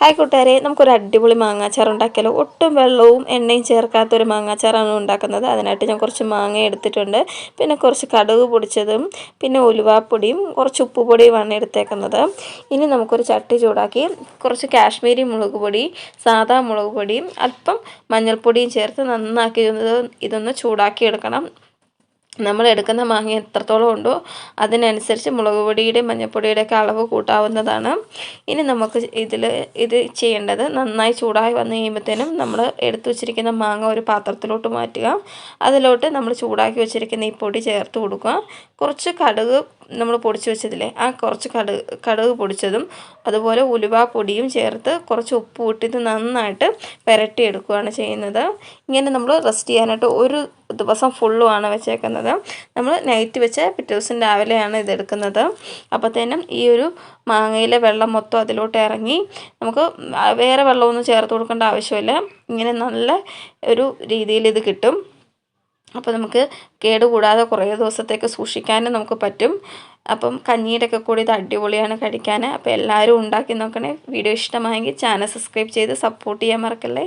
Hi കൂട്ടുകാരെ നമുക്കൊരു അടിപൊളി മാങ്ങാച്ചാർ ഉണ്ടാക്കിയാലോ? ഒട്ടും വെള്ളവും എണ്ണയും ചേർക്കാത്തൊരു മാങ്ങാച്ചാറാണ് ഉണ്ടാക്കുന്നത്. അതിനായിട്ട് ഞാൻ കുറച്ച് മാങ്ങ എടുത്തിട്ടുണ്ട്. പിന്നെ കുറച്ച് കടുക് പൊടിച്ചതും പിന്നെ ഉലുവാപ്പൊടിയും കുറച്ച് ഉപ്പുപൊടിയുമാണ് എടുത്തേക്കുന്നത്. ഇനി നമുക്കൊരു ചട്ടി ചൂടാക്കി കുറച്ച് കാശ്മീരി മുളക് പൊടി സാധാ മുളക് പൊടിയും അല്പം മഞ്ഞൾപ്പൊടിയും ചേർത്ത് നന്നാക്കി ഇതൊന്ന് ചൂടാക്കി എടുക്കണം നമ്മൾ എടുക്കുന്ന മാങ്ങ എത്രത്തോളം ഉണ്ടോ അതിനനുസരിച്ച് മുളക് പൊടിയുടെയും മഞ്ഞൾപ്പൊടിയുടെ ഒക്കെ അളവ് കൂട്ടാവുന്നതാണ്. ഇനി നമുക്ക് ഇതിൽ ഇത് ചെയ്യേണ്ടത് നന്നായി ചൂടായി വന്നു കഴിയുമ്പോഴത്തേനും നമ്മൾ എടുത്തു വെച്ചിരിക്കുന്ന മാങ്ങ ഒരു പാത്രത്തിലോട്ട് മാറ്റുക. അതിലോട്ട് നമ്മൾ ചൂടാക്കി വെച്ചിരിക്കുന്ന ഈ പൊടി ചേർത്ത് കൊടുക്കുക. കുറച്ച് കടുക് നമ്മൾ പൊടിച്ച് വെച്ചതില്ലേ ആ കുറച്ച് കടുക് കടുക് പൊടിച്ചതും അതുപോലെ ഉലുവ പൊടിയും ചേർത്ത് കുറച്ച് ഉപ്പ് ഇട്ടിട്ട് നന്നായിട്ട് പുരട്ടിയെടുക്കുകയാണ് ചെയ്യുന്നത്. ഇങ്ങനെ നമ്മൾ റെസ്റ്റ് ചെയ്യാനായിട്ട് ഒരു ദിവസം ഫുള്ളുമാണ് വെച്ചേക്കുന്നത്. നമ്മൾ നൈറ്റ് വെച്ച് പിറ്റേ ദിവസം രാവിലെയാണ് ഇതെടുക്കുന്നത് അപ്പോഴത്തേനും ഈ ഒരു മാങ്ങയിലെ വെള്ളം മൊത്തം അതിലോട്ട് ഇറങ്ങി നമുക്ക് വേറെ വെള്ളമൊന്നും ചേർത്ത് കൊടുക്കേണ്ട ആവശ്യമില്ല. ഇങ്ങനെ നല്ല ഒരു രീതിയിൽ ഇത് കിട്ടും. അപ്പോൾ നമുക്ക് കേടുകൂടാതെ കുറേ ദിവസത്തേക്ക് സൂക്ഷിക്കാനും നമുക്ക് പറ്റും. അപ്പം കഞ്ഞീന്റെ ഒക്കെ കൂടി ഇത് അടിപൊളിയാണ് കഴിക്കാൻ അപ്പോൾ എല്ലാവരും ഉണ്ടാക്കി നോക്കണേ. വീഡിയോ ഇഷ്ടമായെങ്കിൽ ചാനൽ സബ്സ്ക്രൈബ് ചെയ്ത് സപ്പോർട്ട് ചെയ്യാൻ മറക്കല്ലേ?